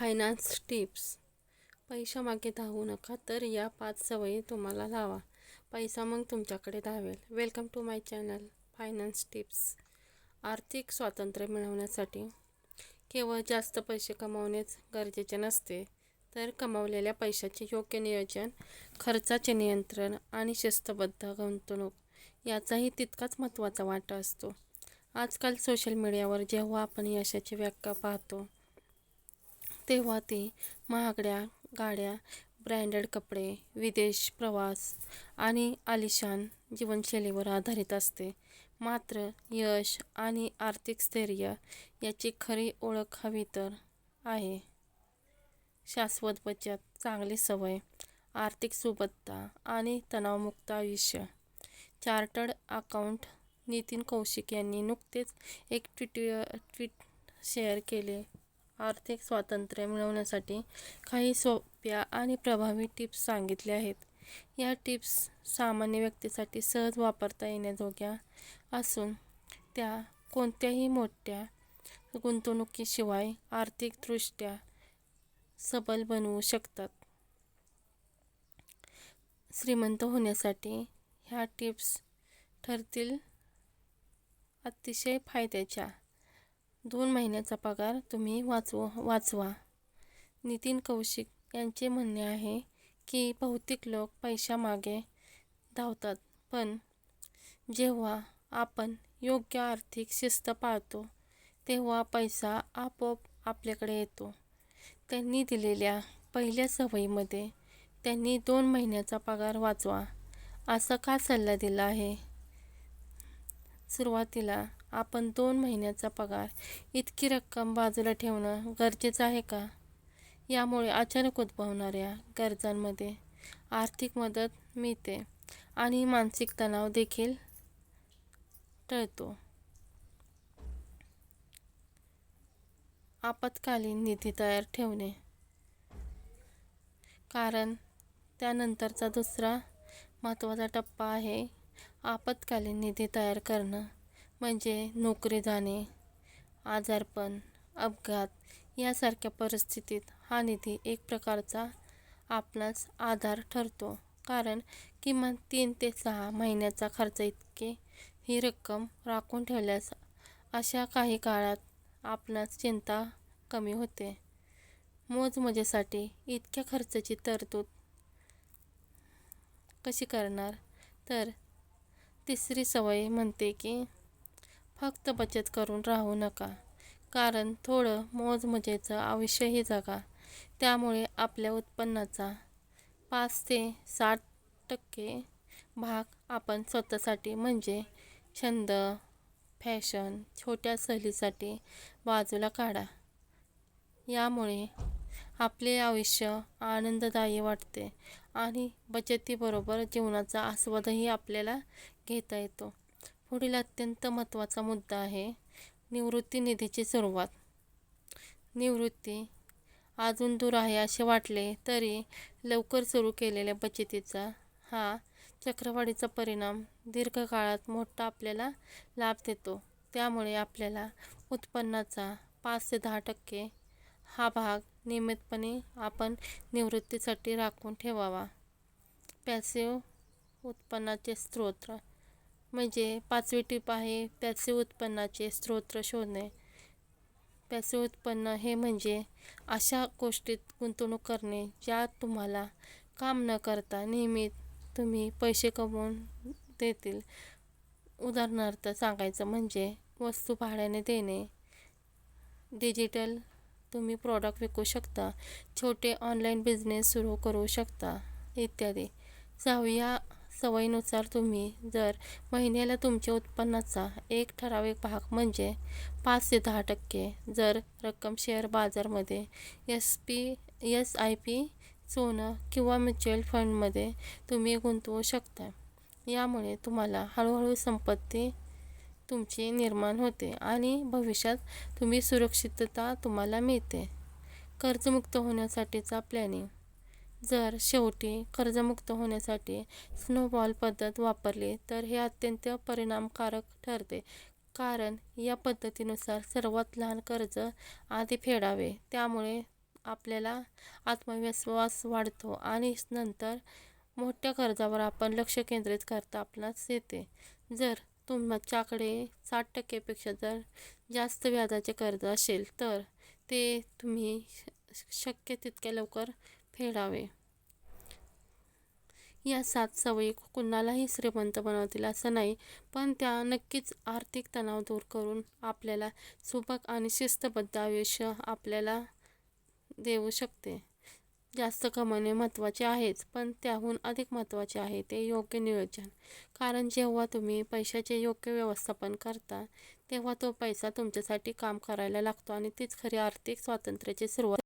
Finance tips पैशामागे धावू नका तर या पाच सवयी तुम्हाला लावा. पैसा मग तुमच्याकडे धावेल. Welcome to my channel finance tips आर्थिक स्वातंत्र्य मिळवण्यासाठी केवळ जास्त पैसे कमावणेच गरजेचे नसते तर कमावलेल्या पैशाचे योग्य नियोजन खर्चाचे नियंत्रण आणि शिस्तबद्ध गुंतवणूक याचाही तितकाच महत्त्वाचा वाटा असतो. आजकाल सोशल मीडियावर जेव्हा आपण यशाची व्याख्या पाहतो तेव्हा ती महागड्या गाड्या ब्रँडेड कपडे विदेश प्रवास आणि आलिशान जीवनशैलीवर आधारित असते. मात्र यश आणि आर्थिक स्थैर्य याची खरी ओळख हवी तर आहे. शाश्वत बचत चांगली सवय आर्थिक सुबत्ता आणि तणावमुक्त आयुष्य. चार्टर्ड अकाउंट नितीन कौशिक यांनी नुकतेच एक ट्विट ट्विट शेअर केले. आर्थिक स्वातंत्र्य मिळवण्यासाठी काही सोप्या आणि प्रभावी टिप्स सांगितल्या आहेत. या टिप्स सामान्य व्यक्तीसाठी सहज वापरता येण्याजोग्या असून त्या कोणत्याही मोठ्या गुंतवणुकीशिवाय आर्थिकदृष्ट्या सबल बनवू शकतात. श्रीमंत होण्यासाठी ह्या टिप्स ठरतील अतिशय फायद्याच्या. दोन महिन्याचा पगार तुम्ही वाचव वाचवा. नितीन कौशिक यांचे म्हणणे आहे की बहुतेक लोक पैशामागे धावतात पण जेव्हा आपण योग्य आर्थिक शिस्त पाळतो तेव्हा पैसा आपोआप आपल्याकडे येतो. त्यांनी दिलेल्या पहिल्या सवयीमध्ये त्यांनी दोन महिन्याचा पगार वाचवा असा का सल्ला दिला आहे? सुरुवातीला आपण दोन महिन्याचा पगार इतकी रक्कम बाजूला ठेवणं गरजेचं आहे का? यामुळे अचानक उद्भवणाऱ्या गरजांमध्ये आर्थिक मदत मिळते आणि मानसिक तणाव देखील टळतो. आपत्कालीन निधी तयार ठेवणे. कारण त्यानंतरचा दुसरा महत्त्वाचा टप्पा आहे आपत्कालीन निधी तयार करणं. म्हणजे नोकरी जाणे आजारपण अपघात यासारख्या परिस्थितीत हा निधी एक प्रकारचा आपणास आधार ठरतो. कारण किमान तीन ते सहा महिन्याचा खर्च इतके ही रक्कम राखून ठेवल्यास अशा काही काळात आपणास चिंता कमी होते. मोजमजेसाठी इतक्या खर्चाची तरतूद कशी करणार? तर तिसरी सवय म्हणते की फक्त बचत करून राहू नका. कारण थोडं मोजमजेचं आयुष्यही जगा. त्यामुळे आपल्या उत्पन्नाचा पाच ते साठ टक्के भाग आपण स्वतःसाठी म्हणजे छंद फॅशन छोट्या सहलीसाठी बाजूला काढा. यामुळे आपले आयुष्य आनंददायी वाटते आणि बचतीबरोबर जीवनाचा आस्वादही आपल्याला घेता येतो. पुढील अत्यंत महत्त्वाचा मुद्दा आहे निवृत्ती निधीची सुरुवात. निवृत्ती अजून दूर आहे असे वाटले तरी लवकर सुरू केलेल्या बचतीचा हा चक्रवाढीचा परिणाम दीर्घकाळात मोठा आपल्याला लाभ देतो. त्यामुळे आपल्याला उत्पन्नाचा पाच ते दहा टक्के हा भाग नियमितपणे आपण निवृत्तीसाठी राखून ठेवावा. पॅसिव्ह उत्पन्नाचे स्रोत म्हणजे पाचवी टीप आहे पॅसिव उत्पन्नाचे स्रोत शोधणे. पॅसिव्ह उत्पन्न हे म्हणजे अशा गोष्टीत गुंतवणूक करणे ज्यात तुम्हाला काम न करता नेहमी तुम्ही पैसे कमवून देतील. उदाहरणार्थ सांगायचं म्हणजे वस्तू भाड्याने देणे. डिजिटल तुम्ही प्रॉडक्ट विकू शकता. छोटे ऑनलाईन बिझनेस सुरू करू शकता इत्यादी. सहाव्या सवयीनुसार तुम्ही जर महिन्याला तुमच्या उत्पन्नाचा एक ठराविक भाग म्हणजे पाच ते दहा टक्के जर रक्कम share बाजारमध्ये S P S I P सोनं किंवा म्युच्युअल फंडमध्ये तुम्ही गुंतवू शकता. यामुळे तुम्हाला हळूहळू संपत्ती तुमची निर्माण होते आणि भविष्यात तुम्ही सुरक्षितता तुम्हाला मिळते. कर्जमुक्त होण्यासाठीचा प्लॅनिंग जर शेवटी कर्जमुक्त होण्यासाठी स्नोबॉल पद्धत वापरली तर हे अत्यंत परिणामकारक ठरते. कारण या पद्धतीनुसार सर्वात लहान कर्ज आधी फेडावे त्यामुळे आपल्याला आत्मविश्वास वाढतो आणि नंतर मोठ्या कर्जावर आपण लक्ष केंद्रित करता आपणास येते. जर तुमच्याकडे साठ टक्केपेक्षा जर जास्त व्याजाचे कर्ज असेल तर ते तुम्ही शक्य तितक्या लवकर फेडावे. या सात सवयी कुणालाही श्रीमंत बनवतील असं नाही पण त्या नक्कीच आर्थिक तणाव दूर करून आपल्याला सुबक आणि शिस्तबद्ध आयुष्य आपल्याला देऊ शकते. जास्त कमाणे महत्त्वाचे आहेच पण त्याहून अधिक महत्त्वाचे आहे ते योग्य नियोजन. कारण जेव्हा तुम्ही पैशाचे योग्य व्यवस्थापन करता तेव्हा तो पैसा तुमच्यासाठी काम करायला लागतो आणि तीच खरी आर्थिक स्वातंत्र्याची सुरुवात